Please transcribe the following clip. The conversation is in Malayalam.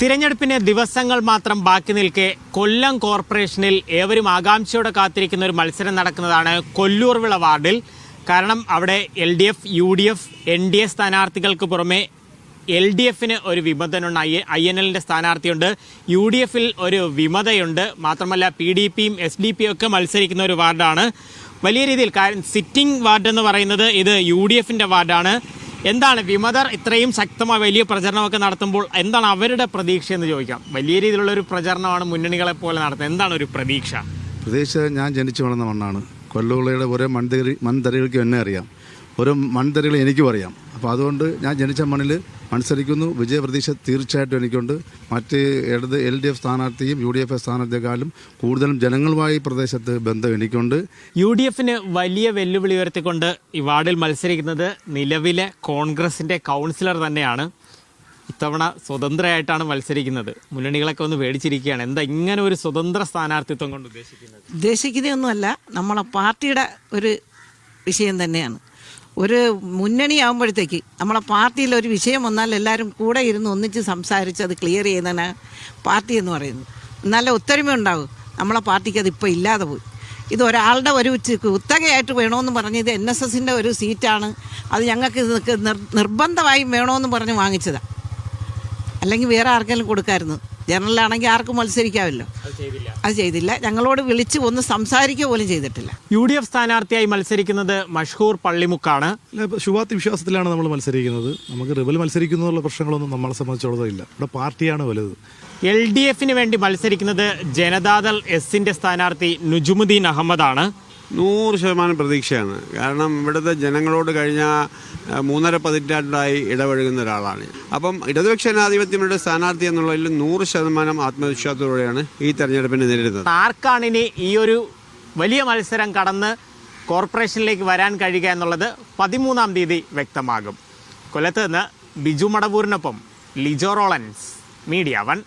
തിരഞ്ഞെടുപ്പിന് ദിവസങ്ങൾ മാത്രം ബാക്കി നിൽക്കെ കൊല്ലം കോർപ്പറേഷനിൽ ഏവരും ആകാംക്ഷയോടെ കാത്തിരിക്കുന്ന ഒരു മത്സരം നടക്കുന്നതാണ് കൊല്ലൂർവിള വാർഡിൽ. കാരണം അവിടെ L D F U D F N D A സ്ഥാനാർത്ഥികൾക്ക് പുറമെ എൽ ഡി എഫിന് ഒരു വിമതനുണ്ട്. ഐ ഐ എൻ എല്ലിന്റെ സ്ഥാനാർത്ഥിയുണ്ട്. യു ഡി എഫിൽ ഒരു വിമതയുണ്ട്. മാത്രമല്ല പി ഡി പിയും എസ് ഡി പിയും ഒക്കെ മത്സരിക്കുന്ന ഒരു വാർഡാണ്. വലിയ രീതിയിൽ കാരണം സിറ്റിംഗ് വാർഡ് എന്ന് പറയുന്നത് ഇത് യു ഡി എഫിന്റെ വാർഡാണ്. എന്താണ് വിമതർ ഇത്രയും ശക്തമായ വലിയ പ്രചരണമൊക്കെ നടത്തുമ്പോൾ എന്താണ് അവരുടെ പ്രതീക്ഷ എന്ന് ചോദിക്കാം. വലിയ രീതിയിലുള്ള ഒരു പ്രചരണമാണ് മുന്നണികളെ പോലെ നടത്തുന്നത്. എന്താണ് ഒരു പ്രതീക്ഷ? പ്രതീക്ഷ ഞാൻ ജനിച്ചു വളർന്ന മണ്ണാണ്. കൊല്ലൂളയുടെ ഓരോ മൺതരി മൺതരികൾക്കും എന്നെ അറിയാം. ഓരോ മൺതരികൾ എനിക്കും അറിയാം. അപ്പോൾ അതുകൊണ്ട് ഞാൻ ജനിച്ച മണ്ണിൽ മത്സരിക്കുന്നു വിജയപ്രതീക്ഷ തീർച്ചയായിട്ടും എനിക്കുണ്ട്. മറ്റ് ഇടത് എൽ ഡി എഫ് സ്ഥാനാർത്ഥിയും യു ഡി എഫ് സ്ഥാനാർത്ഥിയെക്കാളും കൂടുതലും ജനങ്ങളുമായി പ്രദേശത്ത് ബന്ധം എനിക്കുണ്ട്. യു ഡി എഫിന് വലിയ വെല്ലുവിളി ഉയർത്തിക്കൊണ്ട് ഈ വാർഡിൽ മത്സരിക്കുന്നത് നിലവിലെ കോൺഗ്രസിന്റെ കൗൺസിലർ തന്നെയാണ്. ഇത്തവണ സ്വതന്ത്രയായിട്ടാണ് മത്സരിക്കുന്നത്. മുന്നണികളൊക്കെ ഒന്ന് പേടിച്ചിരിക്കുകയാണ്. എന്താ ഇങ്ങനെ ഒരു സ്വതന്ത്ര സ്ഥാനാർത്ഥിത്വം കൊണ്ട് ഉദ്ദേശിക്കുന്നത്? ഉദ്ദേശിക്കുന്നതൊന്നുമല്ല. നമ്മളെ പാർട്ടിയുടെ ഒരു വിഷയം തന്നെയാണ്. ഒരു മുന്നണിയാകുമ്പോഴത്തേക്ക് നമ്മളെ പാർട്ടിയിൽ ഒരു വിഷയം വന്നാൽ എല്ലാവരും കൂടെ ഇരുന്ന് ഒന്നിച്ച് സംസാരിച്ച് അത് ക്ലിയർ ചെയ്യുന്നതിന് പാർട്ടി എന്ന് പറയുന്നു നല്ല ഒത്തൊരുമ ഉണ്ടാകും നമ്മളെ പാർട്ടിക്ക് അത് ഇപ്പോൾ ഇല്ലാതെ പോയി. ഇത് ഒരാളുടെ ഒരു കുത്തകയായിട്ട് വേണമെന്ന് പറഞ്ഞ് ഇത് എൻ എസ് എസിന്റെ ഒരു സീറ്റാണ്. അത് ഞങ്ങൾക്ക് നിർബന്ധമായും വേണമെന്ന് പറഞ്ഞ് വാങ്ങിച്ചതാണ് അല്ലെങ്കിൽ വേറെ ആർക്കെങ്കിലും കൊടുക്കാമായിരുന്നു ജനറലാണെങ്കിൽ ആർക്കും മത്സരിക്കാമല്ലോ അത് ചെയ്തില്ല. ഞങ്ങളോട് വിളിച്ച് ഒന്ന് സംസാരിക്കുക പോലും ചെയ്തിട്ടില്ല. യു ഡി എഫ് സ്ഥാനാർത്ഥിയായി മത്സരിക്കുന്നത് മഷ്ഹൂർ പള്ളിമുക്കാണ്. ശുഭാപ്തി വിശ്വാസത്തിലാണ് നമ്മൾ മത്സരിക്കുന്നത്. നമുക്ക് റിബൽ മത്സരിക്കുന്നു എന്നുള്ള പ്രശ്നങ്ങളൊന്നും നമ്മളെ സംബന്ധിച്ചിടത്തോളം ഇല്ല. ഇവിടെ പാർട്ടിയാണ് വലുത്. എൽ ഡി എഫിന് വേണ്ടി മത്സരിക്കുന്നത് ജനതാദൾ എസിന്റെ സ്ഥാനാർത്ഥി നുജുമുദ്ദീൻ അഹമ്മദാണ്. നൂറ് ശതമാനം പ്രതീക്ഷയാണ്. കാരണം ഇവിടുത്തെ ജനങ്ങളോട് കഴിഞ്ഞ മൂന്നര പതിറ്റാണ്ടായി ഇടപഴകുന്ന ഒരാളാണ്. അപ്പം ഇടതുപക്ഷ ജനാധിപത്യങ്ങളുടെ സ്ഥാനാർത്ഥി എന്നുള്ളതിൽ നൂറ് ശതമാനം ആത്മവിശ്വാസത്തോടെയാണ് ഈ തെരഞ്ഞെടുപ്പിനെ നേരിടുന്നത്. ആർക്കാണ് ഇനി ഈ ഒരു വലിയ മത്സരം കടന്ന് കോർപ്പറേഷനിലേക്ക് വരാൻ കഴിയുക എന്നുള്ളത് പതിമൂന്നാം തീയതി വ്യക്തമാകും. കൊല്ലത്ത് നിന്ന് ബിജു മടവൂരിനൊപ്പം ലിജോ റോളൻസ് മീഡിയ വൺ.